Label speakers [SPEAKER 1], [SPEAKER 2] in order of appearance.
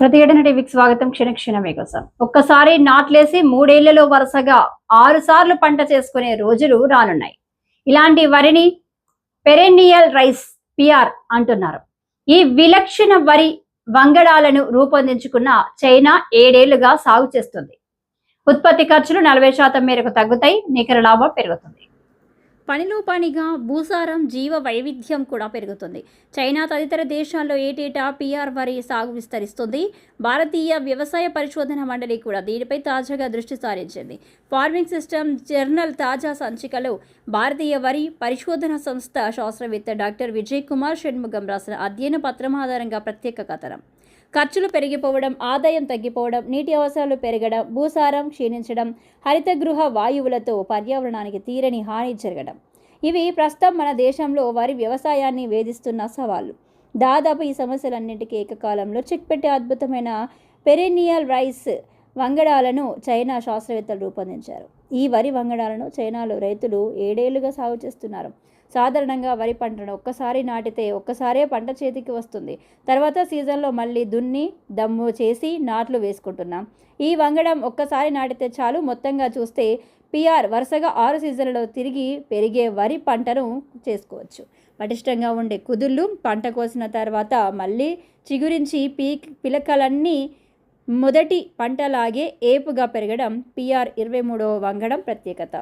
[SPEAKER 1] ప్రతిఘటన టీవీకి స్వాగతం క్షణ క్షణమే కోసం ఒక్కసారి నాట్లేసి మూడేళ్ళలో వరుసగా ఆరు సార్లు పంట చేసుకునే రోజులు రానున్నాయి. ఇలాంటి వరిని పెరెన్నియల్ రైస్ పిఆర్ అంటున్నారు. ఈ విలక్షణ వరి వంగడాలను రూపొందించుకున్న చైనా ఏడేళ్ళుగా సాగు చేస్తుంది. ఉత్పత్తి ఖర్చులు నలభై శాతం మేరకు తగ్గుతాయి నికర లాభం పెరుగుతుంది. పనిలో పనిగా భూసారం జీవ వైవిధ్యం కూడా పెరుగుతుంది. చైనా తదితర దేశాల్లో ఏటేటా పీఆర్ వరి సాగు విస్తరిస్తుంది. భారతీయ వ్యవసాయ పరిశోధన మండలి కూడా దీనిపై తాజాగా దృష్టి సారించింది. ఫార్మింగ్ సిస్టమ్ జర్నల్ తాజా సంచికలో భారతీయ వరి పరిశోధన సంస్థ శాస్త్రవేత్త డాక్టర్ విజయ్ కుమార్ షణ్ముఖం రాసిన అధ్యయన పత్రం ఆధారంగా ప్రత్యేక కథనం. ఖర్చులు పెరిగిపోవడం ఆదాయం తగ్గిపోవడం నీటి అవసరాలు పెరగడం భూసారం క్షీణించడం హరిత గృహ వాయువులతో పర్యావరణానికి తీరని హాని జరగడం. ఇవి ప్రస్తుతం మన దేశంలో వారి వ్యవసాయాన్ని వేధిస్తున్న సవాళ్ళు. దాదాపు ఈ సమస్యలన్నింటికీ ఏకకాలంలో చిక్పెట్టే అద్భుతమైన పెరేనియల్ రైస్ వంగడాలను చైనా శాస్త్రవేత్తలు రూపొందించారు. ఈ వరి వంగడాలను చైనాలో రైతులు ఏడేళ్ళుగా సాగు చేస్తున్నారు. సాధారణంగా వరి పంటను ఒక్కసారి నాటితే ఒక్కసారే పంట చేతికి వస్తుంది. తర్వాత సీజన్లో మళ్ళీ దున్ని దమ్ము చేసి నాట్లు వేసుకుంటున్నాం. ఈ వంగడం ఒక్కసారి నాటితే చాలు. మొత్తంగా చూస్తే పిఆర్ వరుసగా ఆరు సీజన్లలో తిరిగి పెరిగే వరి పంటను చేసుకోవచ్చు. పటిష్టంగా ఉండే కుదుళ్ళు పంట కోసిన తర్వాత మళ్ళీ చిగురించి పీక్ పిలకలన్నీ మొదటి పంటలాగే ఏపుగా పెరగడం పిఆర్ ఇరవై మూడవ వంగడం ప్రత్యేకత.